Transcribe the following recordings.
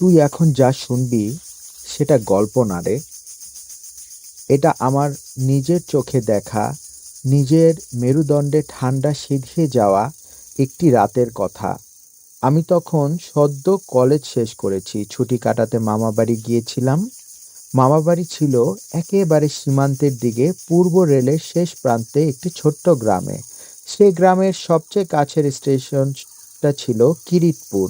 তুই এখন যা শুনবি, সেটা গল্প না রে। এটা আমার নিজের চোখে দেখা, নিজের মেরুদণ্ডে ঠান্ডা সিঁধিয়ে যাওয়া একটি রাতের কথা। আমি তখন সদ্য কলেজ শেষ করেছি, ছুটি কাটাতে মামাবাড়ি গিয়েছিলাম। মামাবাড়ি ছিল একেবারে সীমান্তের দিকে, পূর্ব রেলের শেষ প্রান্তে একটি ছোট্ট গ্রামে। সে গ্রামের সবচেয়ে কাছের স্টেশনটা ছিল কিরিটপুর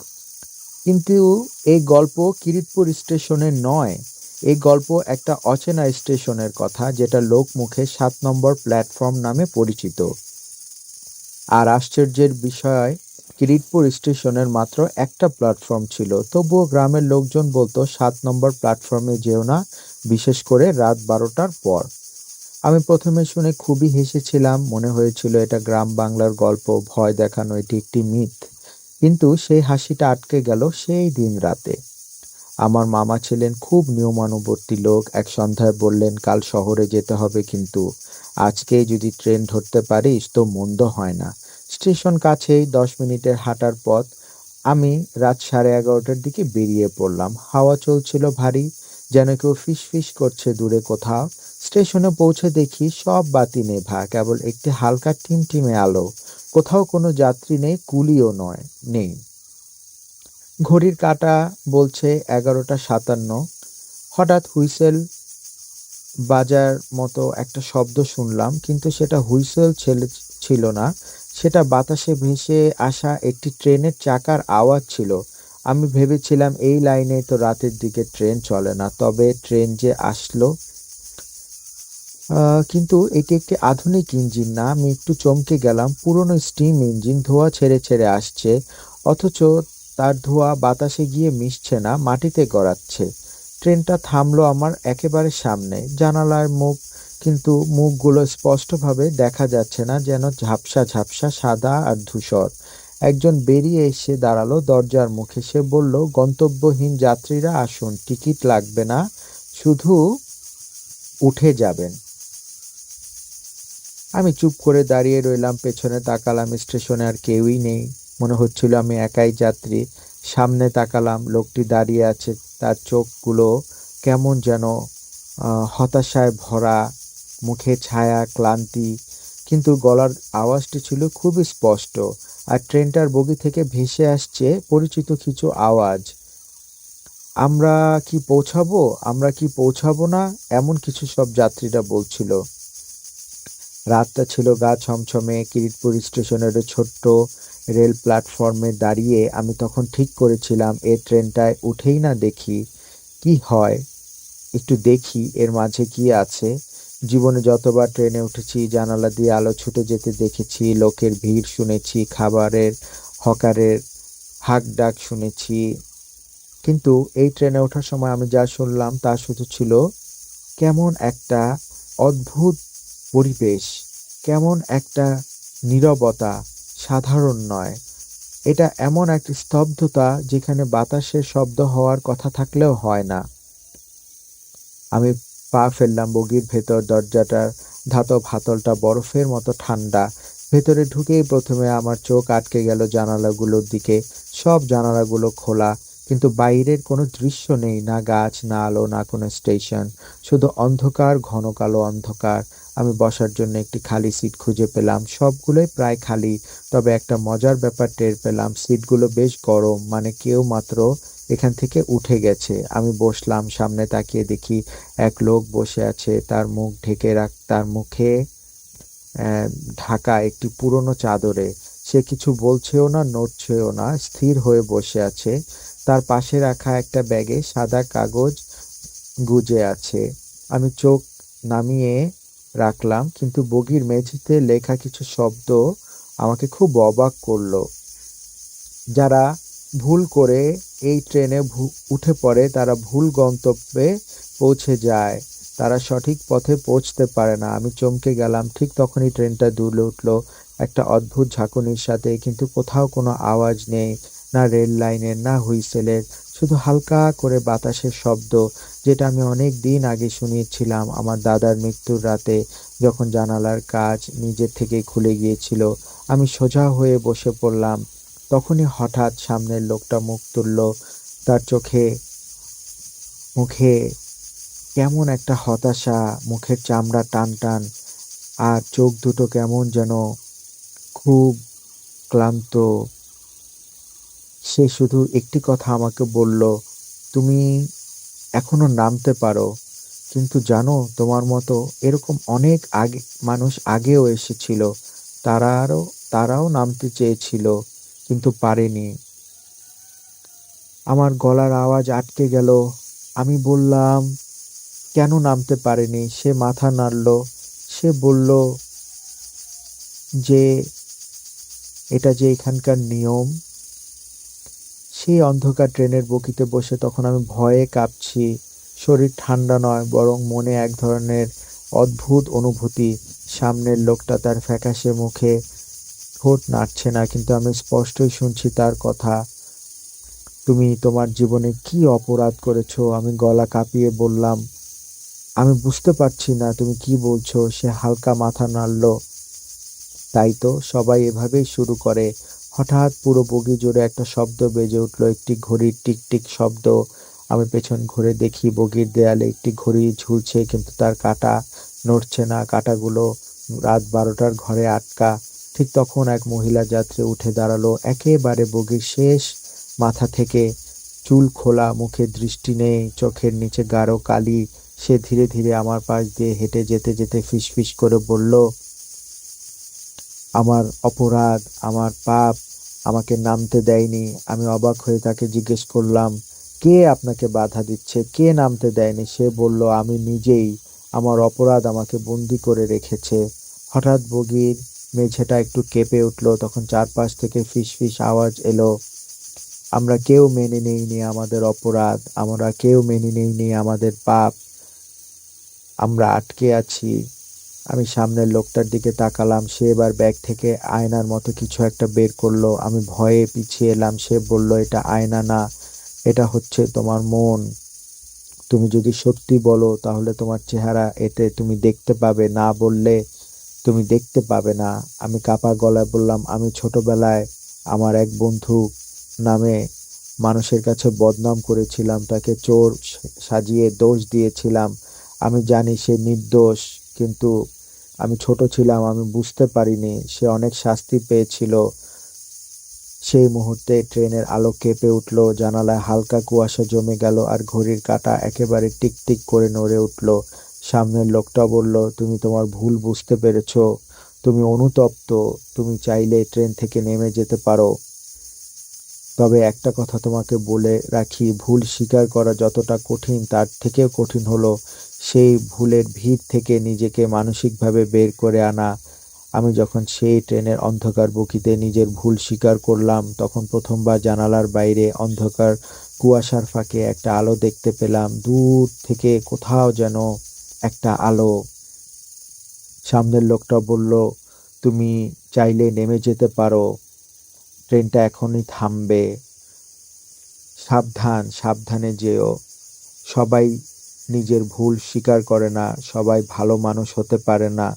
কিন্তু এই গল্প কিরিটপুর স্টেশনের নয়। এই গল্প একটা অচেনা স্টেশনের কথা যেটা লোকমুখে সাত নম্বর প্ল্যাটফর্ম নামে পরিচিত। আর আশ্চর্যের বিষয় কিরিটপুর স্টেশনের মাত্র একটা প্ল্যাটফর্ম ছিল। তবুও গ্রামের লোকজন বলতো, সাত নম্বর প্ল্যাটফর্মে যেও না, বিশেষ করে রাত বারোটার পর। আমি প্রথমে শুনে খুবই হেসেছিলাম, মনে হয়েছিল এটা গ্রাম বাংলার গল্প, ভয় দেখানো এটি একটি মিথ। কিন্তু সেই হাসিটা আটকে গেল সেই দিন রাতে। আমার মামা ছিলেন খুব নিয়মানুবর্তী লোক, এক সন্ধ্যায় বললেন, কাল শহরে যেতে হবে কিন্তু। আজকে যদি ট্রেন ধরতে পারিস তো মন্দ হয় না। স্টেশন কাছেই দশ মিনিটের হাঁটার পথ। আমি রাত সাড়ে এগারোটার দিকে বেরিয়ে পড়লাম। হাওয়া চলছিল ভারী, যেন কেউ ফিস ফিস করছে দূরে কোথাও। স্টেশনে পৌঁছে দেখি সব বাতি নেভা, কেবল একটি হালকা টিমটিমে আলো। কোথাও কোনো যাত্রী নেই, কুলিও নয়, নেই। ঘড়ির কাঁটা বলছে এগারোটা সাতান্ন। হঠাৎ হুইসেল বাজার মতো একটা শব্দ শুনলাম, কিন্তু সেটা হুইসেল ছেলে ছিল না। সেটা বাতাসে ভেসে আসা একটি ট্রেনের চাকার আওয়াজ ছিল। আমি ভেবেছিলাম এই লাইনে তো রাতের দিকে ট্রেন চলে না, তবে ট্রেন যে আসলো কিন্তু এটি একটি আধুনিক ইঞ্জিন না। আমি একটু চমকে গেলাম। পুরনো স্টিম ইঞ্জিন ধোঁয়া ছেড়ে ছেড়ে আসছে, অথচ তার ধোঁয়া বাতাসে গিয়ে মিশছে না, মাটিতে গড়াচ্ছে। ট্রেনটা থামলো আমার একেবারে সামনে। জানালার মুখ, কিন্তু মুখগুলো স্পষ্টভাবে দেখা যাচ্ছে না, যেন ঝাপসা ঝাপসা সাদা আর ধূসর। একজন বেরিয়ে এসে দাঁড়াল দরজার মুখে। সে বলল, গন্তব্যহীন যাত্রীরা আসুন, টিকিট লাগবে না, শুধু উঠে যাবেন। আমি চুপ করে দাঁড়িয়ে রইলাম, পেছনে তাকালাম, স্টেশনে আর কেউই নেই। মনে হচ্ছিল আমি একাই যাত্রী। সামনে তাকালাম, লোকটি দাঁড়িয়ে আছে, তার চোখগুলো কেমন যেন হতাশায় ভরা, মুখে ছায়া, ক্লান্তি, কিন্তু গলার আওয়াজটি ছিল খুবই স্পষ্ট আর ট্রেনটার বগি থেকে ভেসে আসছে পরিচিত কিছু আওয়াজ। আমরা কি পৌঁছাবো? আমরা কি পৌঁছাবো না? এমন কিছু সব যাত্রীরা বলছিল। রাতটা ছিল গা ছমছমে কিরিটপুর স্টেশনের ছোট্ট রেল প্ল্যাটফর্মে দাঁড়িয়ে আমি তখন ঠিক করেছিলাম, এ ট্রেনটায় উঠেই না দেখি। কি হয়? একটু দেখি, এর মাঝে কি আছে? জীবনে যতবার ট্রেনে উঠেছি, জানালা দিয়ে আলো ছুটে যেতে দেখেছি, লোকের ভিড় শুনেছি, খাবারের, হকারের হাক ডাক শুনেছি। কিন্তু এই ট্রেনে ওঠার সময় আমি যা শুনলাম তা শুধু ছিল, কেমন একটা অদ্ভুত পরিবেশ কেমন একটা নীরবতা সাধারণ নয়। এটা এমন একটা স্তব্ধতা যেখানে বাতাসের শব্দ হওয়ার কথা থাকলেও হয় না। আমি পা ফেললাম বগির ভেতর, দরজাটার ধাতব হাতলটা বরফের মতো ঠান্ডা। ভেতরে ঢুকেই প্রথমে আমার চোখ আটকে গেল জানালাগুলোর দিকে। সব জানালাগুলো খোলা, কিন্তু বাইরের কোনো দৃশ্য নেই, না গাছ, না আলো, না কোনো স্টেশন। শুধু অন্ধকার, ঘন কালো অন্ধকার। আমি বসার জন্য একটি খালি সিট খুঁজে পেলাম। সবগুলোই প্রায় খালি, তবে একটা মজার ব্যাপার টের পেলাম সিটগুলো বেশ গরম মানে কেউ মাত্র এখান থেকে উঠে গেছে। আমি বসলাম, সামনে তাকিয়ে দেখি এক লোক বসে আছে, তার মুখ ঢেকে রাখ, তার মুখে ঢাকা একটি পুরনো চাদরে। সে কিছু বলছেও না, নড়ছেও না, স্থির হয়ে বসে আছে। তার পাশে রাখা একটা ব্যাগে সাদা কাগজ গুজে আছে। আমি চোখ নামিয়ে রাখলাম, কিন্তু বগির মেঝেতে লেখা কিছু শব্দ আমাকে খুব অবাক করল। যারা ভুল করে এই ট্রেনে উঠে পড়ে, তারা ভুল গন্তব্যে পৌঁছে যায়। তারা সঠিক পথে পৌঁছতে পারে না। আমি চমকে গেলাম। ঠিক তখনই ট্রেনটা দুলে উঠল। একটা অদ্ভুত ঝাঁকুনির সাথে, কিন্তু কোথাও কোনো আওয়াজ নেই। না রেল লাইনের, না হুইসেলের। শুধু হালকা করে বাতাসের শব্দ, যেটা আমি অনেক দিন আগে শুনিয়েছিলাম আমার দাদার মৃত্যুর রাতে যখন জানালার কাজ নিজের থেকেই খুলে গিয়েছিল। আমি সোজা হয়ে বসে পড়লাম। তখনই হঠাৎ সামনের লোকটা মুখ তুলল। তার চোখে, মুখে কেমন একটা হতাশা, মুখের চামড়া টান টান, আর চোখ দুটো কেমন যেন খুব ক্লান্ত। সে শুধু একটি কথা আমাকে বলল, তুমি এখনও নামতে পারো, কিন্তু জানো তোমার মতো এরকম অনেক আগে, মানুষ আগেও এসেছিল। তারাও তারাও নামতে চেয়েছিল, কিন্তু পারেনি। আমার গলার আওয়াজ আটকে গেল। আমি বললাম, কেন নামতে পারেনি? সে মাথা নাড়ল। সে বলল, যে, এটা যে এখানকার নিয়ম সেই অন্ধকার ট্রেনের বকিতে বসে তখন আমি ভয়ে কাঁপছি। শরীর ঠান্ডা নয়, বরং মনে এক ধরনের অদ্ভুত অনুভূতি। সামনের লোকটা তার ফ্যাকাশে মুখে ঠোঁট নাড়ছে না, কিন্তু আমি স্পষ্টই শুনছি তার কথা। তুমি তোমার জীবনে কি অপরাধ করেছ? আমি গলা কাঁপিয়ে বললাম। আমি বুঝতে পারছি না, তুমি কি বলছো? সে হালকা মাথা নাড়ল। তাই তো, সবাই এভাবেই শুরু করে। হঠাৎ পুরো বগি জুড়ে একটা শব্দ বেজে উঠল, একটি ঘড়ির টিক টিক শব্দ। আমি পেছন ঘুরে দেখি বগির দেয়ালে একটি ঘড়ি ঝুলছে, কিন্তু তার কাঁটা নড়ছে না। কাঁটাগুলো রাত বারোটার ঘরে আটকা। ঠিক তখন এক মহিলা যাত্রী উঠে দাঁড়াল, একেবারে বগির শেষ মাথা থেকে। চুল খোলা, মুখে দৃষ্টি নেই, চোখের নিচে গাঢ় কালি। সে ধীরে ধীরে আমার পাশ দিয়ে হেঁটে যেতে যেতে ফিসফিস করে বলল আমার অপরাধ, আমার পাপ আমাকে নামতে দেয়নি। আমি অবাক হয়ে তাকে জিজ্ঞেস করলাম, কে আপনাকে বাধা দিচ্ছে? কে নামতে দেয়নি? সে বলল, আমি নিজেই। আমার অপরাধ আমাকে বন্দি করে রেখেছে। হঠাৎ বগির মেঝেটা একটু কেঁপে উঠল। তখন চারপাশ থেকে ফিস ফিস আওয়াজ এলো, আমরা কেউ মেনে নেইনি আমাদের অপরাধ। আমরা কেউ মেনে নেইনি আমাদের পাপ। আমরা আটকে আছি। আমি সামনের লোকটার দিকে তাকালাম, সে এবার ব্যাগ থেকে আয়নার মতো কিছু একটা বের করল। আমি ভয়ে পিছিয়ে এলাম, সে বলল, এটা আয়না না, এটা হচ্ছে তোমার মন। তুমি যদি সত্যি বলো, তাহলে তোমার চেহারা এতে তুমি দেখতে পাবে, না বললে তুমি দেখতে পাবে না। আমি কাপা গলায় বললাম, আমি ছোটবেলায় আমার এক বন্ধু নামে মানুষের কাছে বদনাম করেছিলাম, তাকে চোর সাজিয়ে দোষ দিয়েছিলাম। আমি জানি সে নির্দোষ, কিন্তু আমি ছোট ছিলাম, আমি বুঝতে পারিনি। সে অনেক শাস্তি পেয়েছিল। সেই মুহূর্তে ট্রেনের আলো কেঁপে উঠল, জানালায় হালকা কুয়াশা জমে গেল আর ঘড়ির কাঁটা একেবারে টিকটিক করে নড়ে উঠল। সামনের লোকটা বলল, তুমি তোমার ভুল বুঝতে পেরেছ। তুমি অনুতপ্ত। তুমি চাইলে ট্রেন থেকে নেমে যেতে পারো। তবে একটা কথা তোমাকে বলে রাখি, ভুল স্বীকার করা যতটা কঠিন তার থেকেও কঠিন হলো। সেই ভুলের ভিড় থেকে নিজেকে মানসিকভাবে বের করে আনা। আমি যখন সেই ট্রেনের অন্ধকার বুকিতে নিজের ভুল স্বীকার করলাম, তখন প্রথমবার জানালার বাইরে অন্ধকার কুয়াশার ফাঁকে একটা আলো দেখতে পেলাম। দূর থেকে কোথাও যেন একটা আলো। সামনের লোকটা বলল, তুমি চাইলে নেমে যেতে পারো। ট্রেনটা এখনই থামবে। সাবধান, সাবধানে যেও। সবাই নিজের ভুল স্বীকার করে না, সবাই ভালো মানুষ হতে পারে না।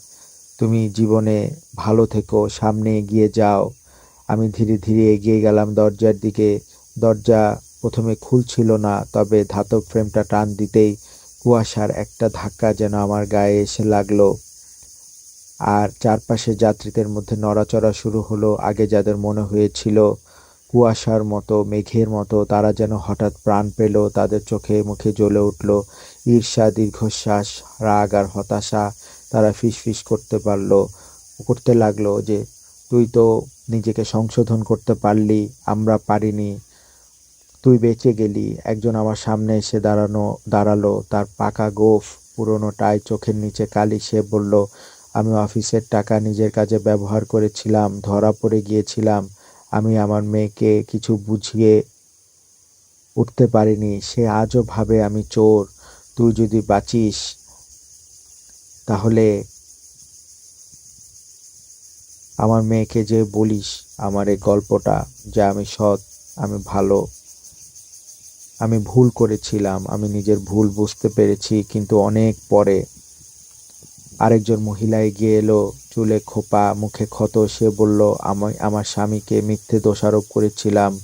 তুমি জীবনে ভালো থেকো, সামনে এগিয়ে যাও। আমি ধীরে ধীরে এগিয়ে গেলাম দরজার দিকে। দরজা প্রথমে খুলছিল না, তবে ধাতব ফ্রেমটা টান দিতেই কুয়াশার একটা ধাক্কা যেন আমার গায়ে এসে লাগল। আর চারপাশে যাত্রীদের মধ্যে নড়াচড়া শুরু হলো, আগে যাদের মনে হয়েছিল কুয়াশার মতো, মেঘের মতো, তারা যেন হঠাৎ প্রাণ পেল, তাদের চোখে মুখে জ্বলে উঠল। ঈর্ষা, দীর্ঘশ্বাস, রাগ আর হতাশা তারা ফিসফিস করতে পারল, করতে লাগল যে, তুই তো নিজেকে সংশোধন করতে পারলি, আমরা পারিনি। তুই বেঁচে গেলি। একজন আমার সামনে এসে দাঁড়ানো, দাঁড়াল। তার পাকা গোফ, পুরনো টাই চোখের নিচে কালি। সে বলল, আমি অফিসের টাকা নিজের কাজে ব্যবহার করেছিলাম, ধরা পড়ে গিয়েছিলাম। আমি আমার মেয়েকে কিছু বুঝিয়ে উঠতে পারিনি। সে আজও ভাবে আমি চোর। তুই যদি বাঁচিস, তাহলে আমার মেয়েকে যে বলিস, আমার এই গল্পটা যে আমি সৎ, আমি ভালো, আমি ভুল করেছিলাম, আমি নিজের ভুল বুঝতে পেরেছি, কিন্তু অনেক পরে আরেকজন মহিলা এগিয়ে এলো, চুলে খোপা, মুখে ক্ষত, সে বলল, আমি, আমার স্বামীকে মিথ্যে দোষারোপ করেছিলাম,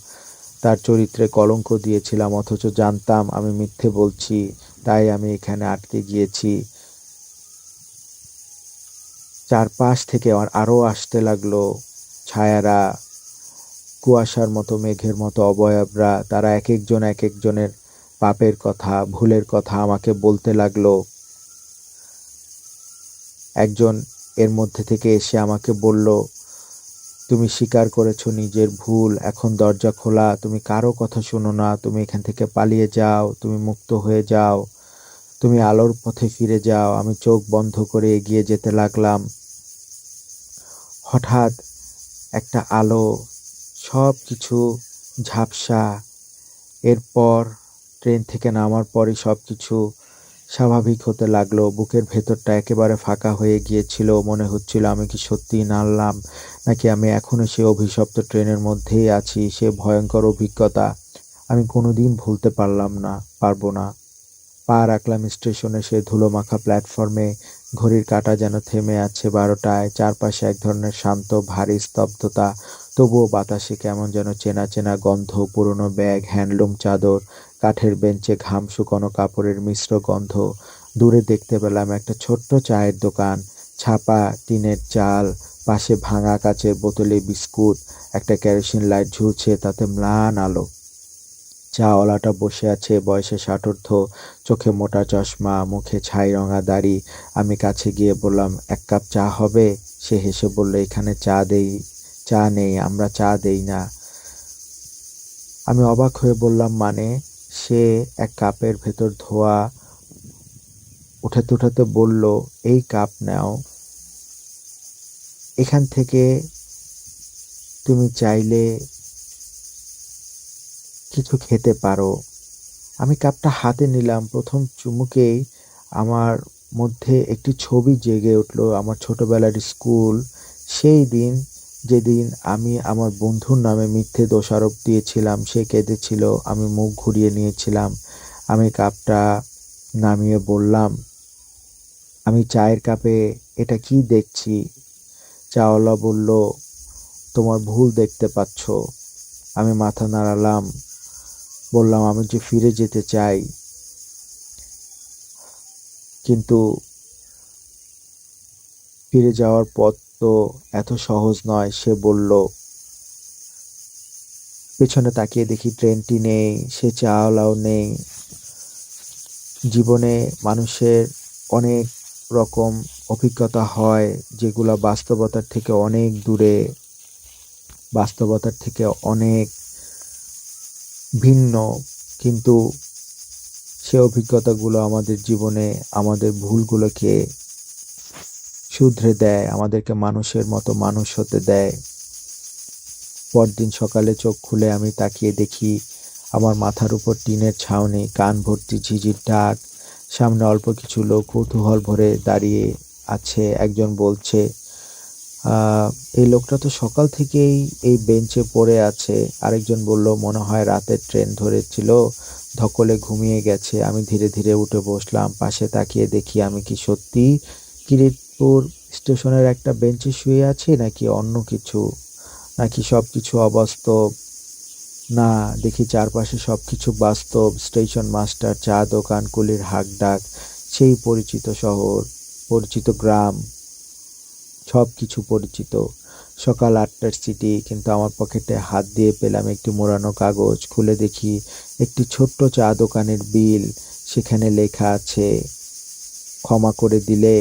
তার চরিত্রে কলঙ্ক দিয়েছিলাম, অথচ জানতাম আমি মিথ্যে বলছি। তাই আমি এখানে আটকে গিয়েছি। চারপাশ থেকে আরও আসতে লাগল। ছায়ারা, কুয়াশার মতো, মেঘের মতো, অবয়বরা, তারা এক একজন এক একজনের পাপের কথা, ভুলের কথা আমাকে বলতে লাগল। একজন এর মধ্যে থেকে এসে আমাকে বলল, তুমি স্বীকার করেছ নিজের ভুল, এখন দরজা খোলা, তুমি কারও কথা শোনো না, তুমি এখান থেকে পালিয়ে যাও, তুমি মুক্ত হয়ে যাও। তুমি আলোর পথে ফিরে যাও, আমি চোখ বন্ধ করে এগিয়ে যেতে লাগলাম। হঠাৎ একটা আলো সব কিছু ঝাপসা। এরপর ট্রেন থেকে নামার পরই সব কিছু স্বাভাবিক হতে লাগল। বুকের ভেতরটা একেবারে ফাঁকা হয়ে গিয়েছিল। মনে হচ্ছিল আমি কি সত্যিই নামলাম, নাকি আমি এখনও সে অভিশপ্ত ট্রেনের মধ্যেই আছি, সে ভয়ঙ্কর অভিজ্ঞতা। আমি কোনোদিন ভুলতে পারলাম না, পারব না। পা রাখলাম স্টেশনে সে ধুলোমাখা প্ল্যাটফর্মে। ঘড়ির কাঁটা যেন থেমে আছে বারোটায়। চারপাশে এক ধরনের শান্ত, ভারী স্তব্ধতা। তবুও বাতাসে কেমন যেন চেনা চেনা গন্ধ, পুরনো ব্যাগ, হ্যান্ডলুম চাদর, কাঠের বেঞ্চে ঘাম শুকনো কাপড়ের মিশ্র গন্ধ। দূরে দেখতে পেলাম একটা ছোট্ট চায়ের দোকান। ছাপা টিনের চাল, পাশে ভাঙা কাচের বোতলে বিস্কুট, একটা কেরোসিন লাইট ঝুলছে, তাতে ম্লান আলো। চাওয়ালাটা বসে আছে, বয়সে ষাটোর্ধ, চোখে মোটা চশমা, মুখে ছাই রঙা দাড়ি। আমি কাছে গিয়ে বললাম, এক কাপ চা হবে? সে হেসে বলল, এখানে চা দেই, চা নেই, আমরা চা দেই না। আমি অবাক হয়ে বললাম মানে সে এক কাপের ভেতর ধোয়া উঠাতে উঠাতে বলল, এই কাপ নাও। এখান থেকে তুমি চাইলে কিছু খেতে পারো। আমি কাপটা হাতে নিলাম। প্রথম চুমুকেই আমার মধ্যে একটি ছবি জেগে উঠল আমার ছোটবেলার স্কুল। সেই দিন, যেদিন আমি আমার বন্ধুর নামে মিথ্যে দোষারোপ দিয়েছিলাম, সে কেঁদেছিল, আমি মুখ ঘুরিয়ে নিয়েছিলাম। আমি কাপটা নামিয়ে বললাম, আমি চায়ের কাপে এটা কি দেখছি? চাওয়ালা বলল, তোমার ভুল দেখতে পাচ্ছ। আমি মাথা নাড়ালাম বললাম, আমি যে ফিরে যেতে চাই। কিন্তু ফিরে যাওয়ার পথ তো এত সহজ নয়, সে বলল। পেছনে তাকিয়ে দেখি ট্রেনটি নেই, সে চাওলাও নেই। জীবনে মানুষের অনেক রকম অভিজ্ঞতা হয়, যেগুলো বাস্তবতার থেকে অনেক দূরে, বাস্তবতার থেকে অনেক ভিন্ন, কিন্তু সে অভিজ্ঞতাগুলো আমাদের জীবনে আমাদের ভুলগুলোকে শুধরে দেয়, আমাদেরকে মানুষের মতো মানুষ হতে দেয়। পরদিন সকালে চোখ খুলে আমি তাকিয়ে দেখি, আমার মাথার উপর টিনের ছাউনি, কান ভর্তি ঝিঝির ডাক, সামনে অল্প কিছু লোক কৌতূহল ভরে দাঁড়িয়ে আছে। একজন বলছে এই লোকটা তো সকাল থেকেই এই বেঞ্চে পড়ে আছে। আরেকজন বলল, মনে হয় রাতের ট্রেন ধরেছিল, ধকলে ঘুমিয়ে গেছে। আমি ধীরে ধীরে উঠে বসলাম, পাশে তাকিয়ে দেখি আমি কি সত্যি কিরিটপুর স্টেশনের একটা বেঞ্চে শুয়ে আছি নাকি অন্য কিছু? নাকি সব কিছু অবাস্তব? না, দেখি চারপাশে সব কিছু বাস্তব। স্টেশন মাস্টার, চা দোকান, কুলির হাক ডাক সেই পরিচিত শহর, পরিচিত গ্রাম। সব কিছু পরিচিত। সকাল আটটার সিটি কিন্তু আমার পকেটে হাত দিয়ে পেলাম একটি মোড়ানো কাগজ। খুলে দেখি একটি ছোট্ট চা দোকানের বিল সেখানে লেখা আছে, ক্ষমা করে দিলে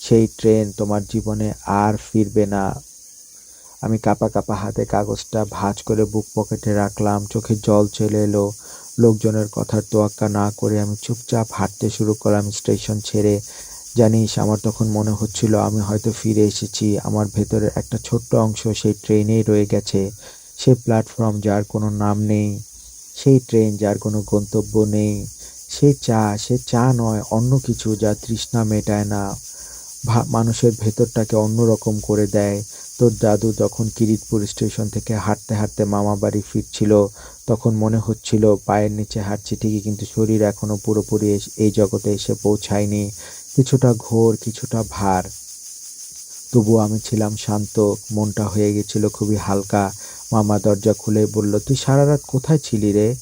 সেই ট্রেন তোমার জীবনে আর ফিরবে না। আমি কাপা কাপা হাতে কাগজটা ভাঁজ করে বুক পকেটে রাখলাম। চোখে জল চলে এলো। লোকজনের কথার তোয়াক্কা না করে আমি চুপচাপ হাঁটতে শুরু করলাম স্টেশন ছেড়ে। জানিস, আমার তখন মনে হচ্ছিল আমি হয়তো ফিরে এসেছি। আমার ভেতরের একটা ছোট্ট অংশ সেই ট্রেনেই রয়ে গেছে। সে প্ল্যাটফর্ম যার কোনো নাম নেই, সেই ট্রেন যার কোনো গন্তব্য নেই। সে চা সে চা নয়, অন্য কিছু যা তৃষ্ণা মেটায় না। মানুষের ভেতরটাকে অন্যরকম করে দেয়। তোর দাদু যখন কিরিটপুর স্টেশন থেকে হাঁটতে হাঁটতে মামা বাড়ি ফিরছিল, তখন মনে হচ্ছিল পায়ের নিচে হাঁটছি ঠিকই, কিন্তু শরীর এখনও পুরোপুরি এই জগতে এসে পৌঁছায়নি। কিছুটা ঘোর, কিছুটা ভার। তবুও আমি ছিলাম শান্ত, মনটা হয়ে গেছিল খুবই হালকা। মামা দরজা খুলে বলল, তুই সারা রাত কোথায় ছিলি রে?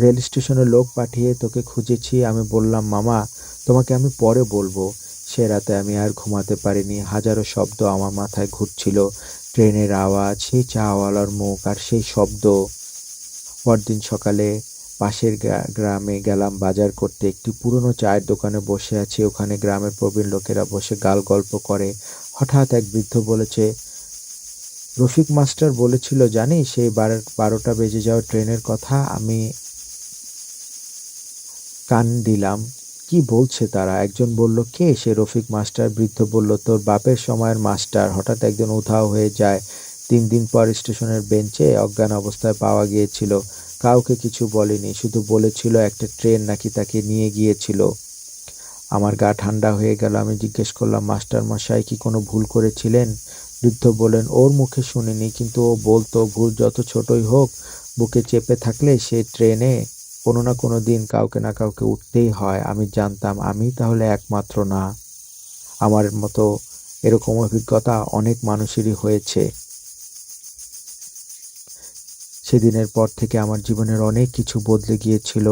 রেল স্টেশনে লোক পাঠিয়ে তোকে খুঁজেছি। আমি বললাম, মামা, তোমাকে আমি পরে বলব। সে রাতে আমি আর ঘুমাতে পারিনি। হাজারো শব্দ আমার মাথায় ঘুরছিল। ট্রেনের আওয়াজ, সেই চাওয়ালার মুখ আর সেই শব্দ। পরদিন সকালে পাশের গ্রা- গ্রামে গেলাম বাজার করতে। একটি পুরনো চায়ের দোকানে বসে আছি। ওখানে গ্রামের প্রবীণ লোকেরা বসে গাল গল্প করে। হঠাৎ এক বৃদ্ধ বলেছে, রফিক মাস্টার বলেছিল, জানিস, সেই বারো, বারোটা বেজে যাওয়া ট্রেনের কথা আমি কান দিলাম। কি বলছে তারা? একজন বলল, কে সে রফিক মাস্টার? বৃদ্ধ বলল, তোর বাপের সময়ের মাস্টার। হঠাৎ একজন উধাও হয়ে যায়। তিন দিন পর স্টেশনের বেঞ্চে অজ্ঞান অবস্থায় পাওয়া গিয়েছিল। কাউকে কিছু বলেনি, শুধু বলেছিল একটা ট্রেন নাকি তাকে নিয়ে গিয়েছিল। আমার গা ঠান্ডা হয়ে গেল, আমি জিজ্ঞেস করলাম মাস্টার মশাই কি কোনো ভুল করেছিলেন? বৃদ্ধ বলেন ওর মুখে শুনিনি, কিন্তু ও বলতো, ভুল যত ছোটই হোক, বুকে চেপে থাকলে সে ট্রেনে কোনো না কোনো দিন কাউকে না কাউকে উঠতেই হয়। আমি জানতাম, আমি তাহলে একমাত্র না। আমার মতো এরকম অভিজ্ঞতা অনেক মানুষেরই হয়েছে। সেদিনের পর থেকে আমার জীবনের অনেক কিছু বদলে গিয়েছিল।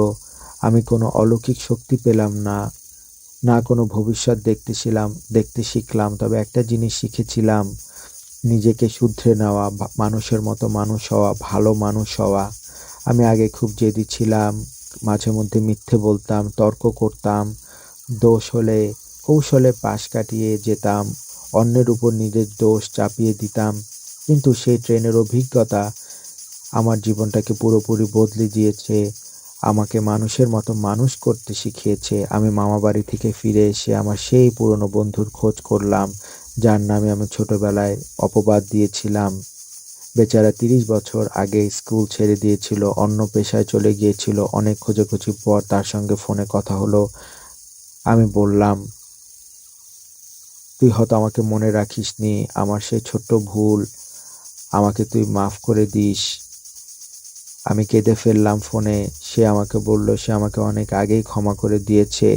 আমি কোনো অলৌকিক শক্তি পেলাম না না কোনো ভবিষ্যৎ দেখতেছিলাম, দেখতে শিখলাম, তবে একটা জিনিস শিখেছিলাম, নিজেকে শুধরে নেওয়া মানুষের মতো মানুষ হওয়া, ভালো মানুষ হওয়া। আমি আগে খুব জেদি ছিলাম, মাঝে মধ্যে মিথ্যে বলতাম, তর্ক করতাম, দোষ হলে কৌশলে পাশ কাটিয়ে যেতাম, অন্যের উপর নিজের দোষ চাপিয়ে দিতাম, কিন্তু সেই ট্রেনের অভিজ্ঞতা আমার জীবনটাকে পুরোপুরি বদলে দিয়েছে, আমাকে মানুষের মতো মানুষ করতে শিখিয়েছে। আমি মামা বাড়ি থেকে ফিরে এসে আমার সেই পুরনো বন্ধুর খোঁজ করলাম, যার নামে আমি ছোটবেলায় অপবাদ দিয়েছিলাম। বেচারা তিরিশ বছর আগে স্কুল ছেড়ে দিয়েছিল, অন্য পেশায় চলে গিয়েছিল, অনেক খোঁজাখুঁজি পর তার সঙ্গে ফোনে কথা হলো। আমি বললাম, তুই হয়তো আমাকে মনে রাখিস নি আমার সেই ছোট্ট ভুল, আমাকে তুই মাফ করে দিস। আমি কেঁদে ফেললাম ফোনে। সে আমাকে বলল সে আমাকে অনেক আগেই ক্ষমা করে দিয়েছে।